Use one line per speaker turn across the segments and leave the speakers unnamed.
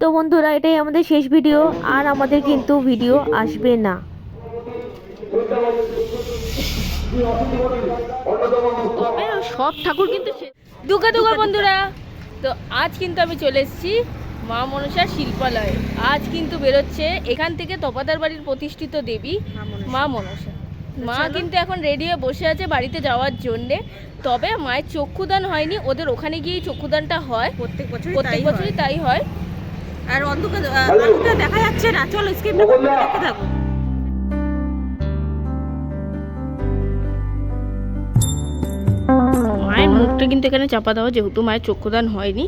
তো বন্ধুরা এটাই আমাদের শেষ ভিডিও আর আমাদের কিন্তু ভিডিও আসবে না।
তবে সব ঠাকুর কিন্তু দুর্গা দুর্গা বন্ধুরা তো আজ কিন্তু আমি চলে এসেছি মা মনসা শিল্পালয়ে। আজ কিন্তু বেরোচ্ছে এখান থেকে তপাদার বাড়ির প্রতিষ্ঠিত দেবী মা মনসা। মা কিন্তু এখন রেডি হয়ে বসে আছে বাড়িতে যাওয়ার জন্যে। তবে মায়ের চক্ষুদান হয়নি ওদের ওখানে গিয়েই চক্ষুদানটা হয়।
প্রত্যেক বছরই
প্রত্যেক বছরই তাই হয়।
আর অন্ধকার আলোটা দেখা যাচ্ছে না। চলো স্ক্রিনটা দেখতে থাকো।
মায়ের মুখটা কিন্তু এখানে চাপা দেওয়া যেহেতু মায়ের চক্ষুদান হয়নি।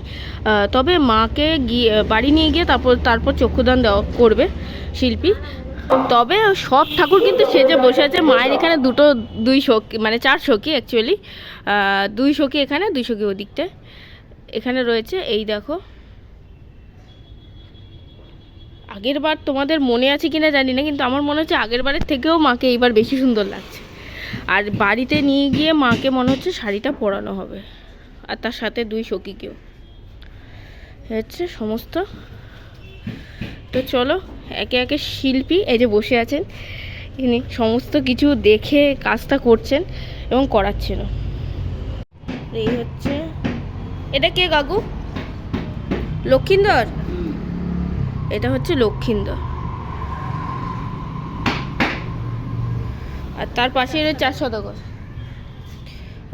তবে মাকে গিয়ে বাড়ি নিয়ে গিয়ে তারপর তারপর চক্ষুদান দেওয়া করবে শিল্পী। তবে সব ঠাকুর কিন্তু সেজে বসে আছে। মায়ের এখানে দুটো দুই সখী মানে চার সখী অ্যাকচুয়ালি দুই সখী এখানে দুই সখী ওদিকটায়। এখানে রয়েছে এই দেখো। আগের বার তোমাদের মনে আছে কিনা জানি না, কিন্তু আমার মনে হচ্ছে আগের বারের থেকেও মাকে এইবার বেশি সুন্দর লাগছে। আর বাড়িতে নিয়ে গিয়ে মাকে মনে হচ্ছে শাড়িটা পরানো হবে। আর তার সাথে দুই সখীকেও। হচ্ছে সমস্ত। তো চলো, একে একে শিল্পী, এই যে বসে আছেন, ইনি সমস্ত কিছু দেখে কাজটা করছেন এবং করাচ্ছেন এই হচ্ছে, এটা কে কাকু লক্ষিন্দর? এটা হচ্ছে লক্ষিন্দর। আর তার পাশে রয়েছে চার সদাগর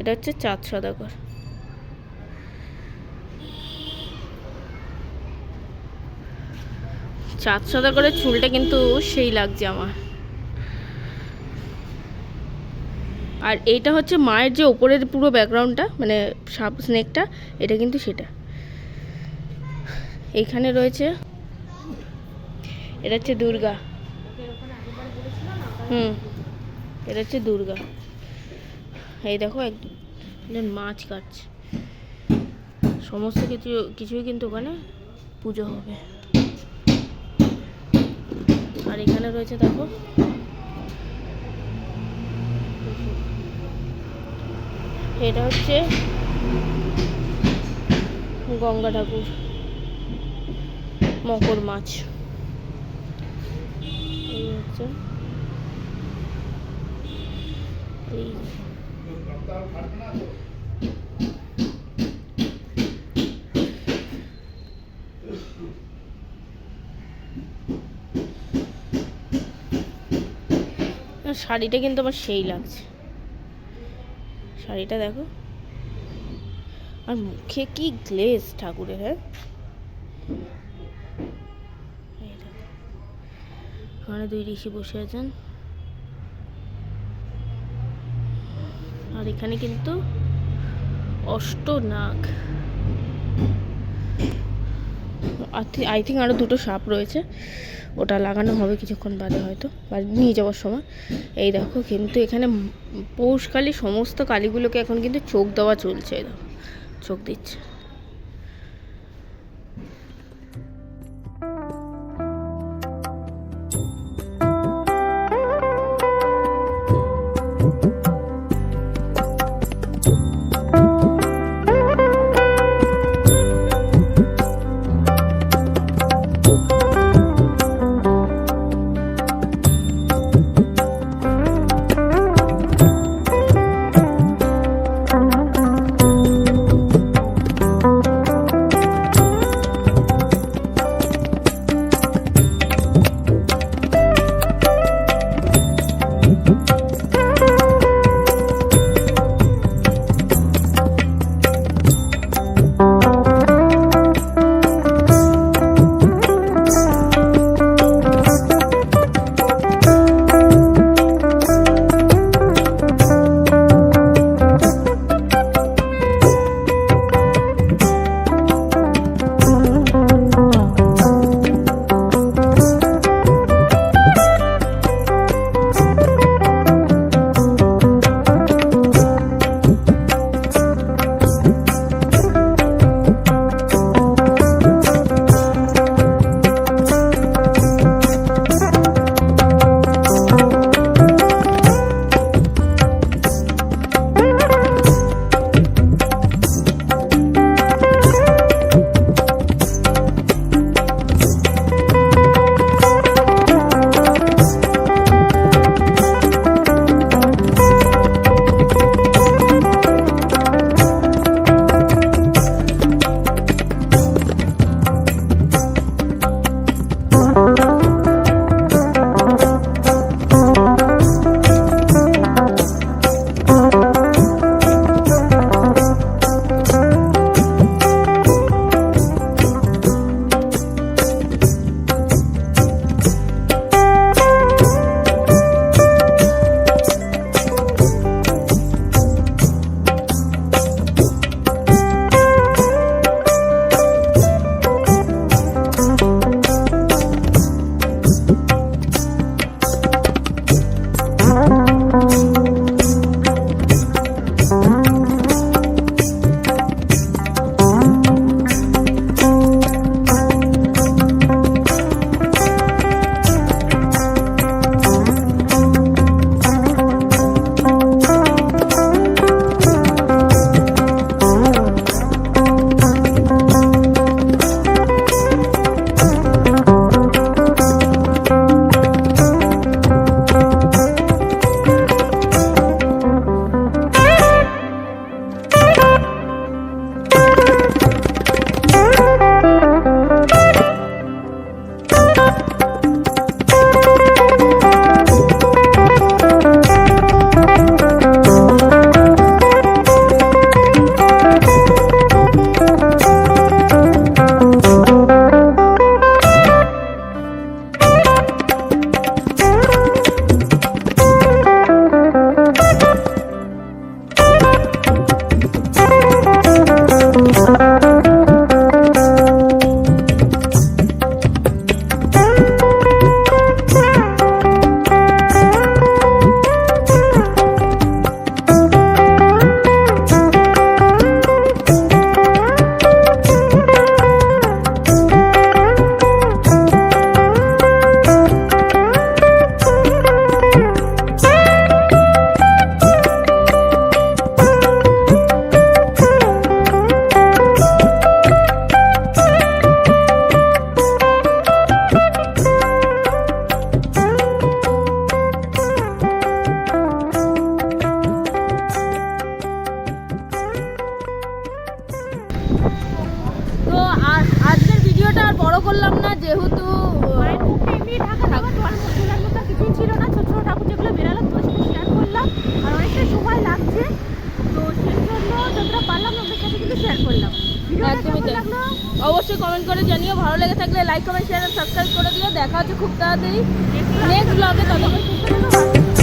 এটা হচ্ছে চাঁদ সদাগর চাঁদ সদাগরের চুলটা কিন্তু সেই লাগছে আমার। আর এইটা হচ্ছে মায়ের যে ওপরের পুরো ব্যাকগ্রাউন্ডটা মানে সাপ স্নেকটা, এটা কিন্তু সেটা। এখানে রয়েছে এটা হচ্ছে দুর্গা। হুম, এটা হচ্ছে দুর্গা। এই দেখো একজন মাছ কাটছে। সমস্ত কিছু, কিছুই কিন্তু ওখানে পুজো হবে। আর এখানে রয়েছে দেখো। এটা হচ্ছে গঙ্গা ঠাকুর, মকর মাছ। এই এই না, শাড়িটা কিন্তু আমার সেই লাগছে। শাড়িটা দেখো। আর মুখে কি গ্লেজ ঠাকুরের হ্যাঁ এই দেখো। ওখানে দুই ঋষি বসে আছেন। আর এখানে কিন্তু অষ্টনাগ। আই থিঙ্ক আরও দুটো সাপ রয়েছে। ওটা লাগানো হবে কিছুক্ষণ বাদে হয়তো বাড়ি নিয়ে যাওয়ার সময়। এই দেখো, কিন্তু এখানে পৌষকালী সমস্ত কালীগুলোকে এখন কিন্তু চোখ দেওয়া চলছে, এই দেখো, চোখ দিচ্ছে। thank you করলাম না যেহেতু
কিছুই ছিল না ছোট ছোট ঠাকুর যেগুলো বেরালাম তোর সাথে শেয়ার করলাম আর অনেকটা সময় লাগছে তো সেই জন্য যতটা পারলাম আমাদের সাথে কিন্তু শেয়ার করলাম। ভিডিওটা
একদমই
কেমন
তাই। অবশ্যই কমেন্ট করে জানিও ভালো লেগে থাকলে লাইক কমেন্ট শেয়ার সাবস্ক্রাইব করে দিও। দেখা হচ্ছে খুব তাড়াতাড়ি। নেক্সট ব্লগে ততক্ষণ সুস্থ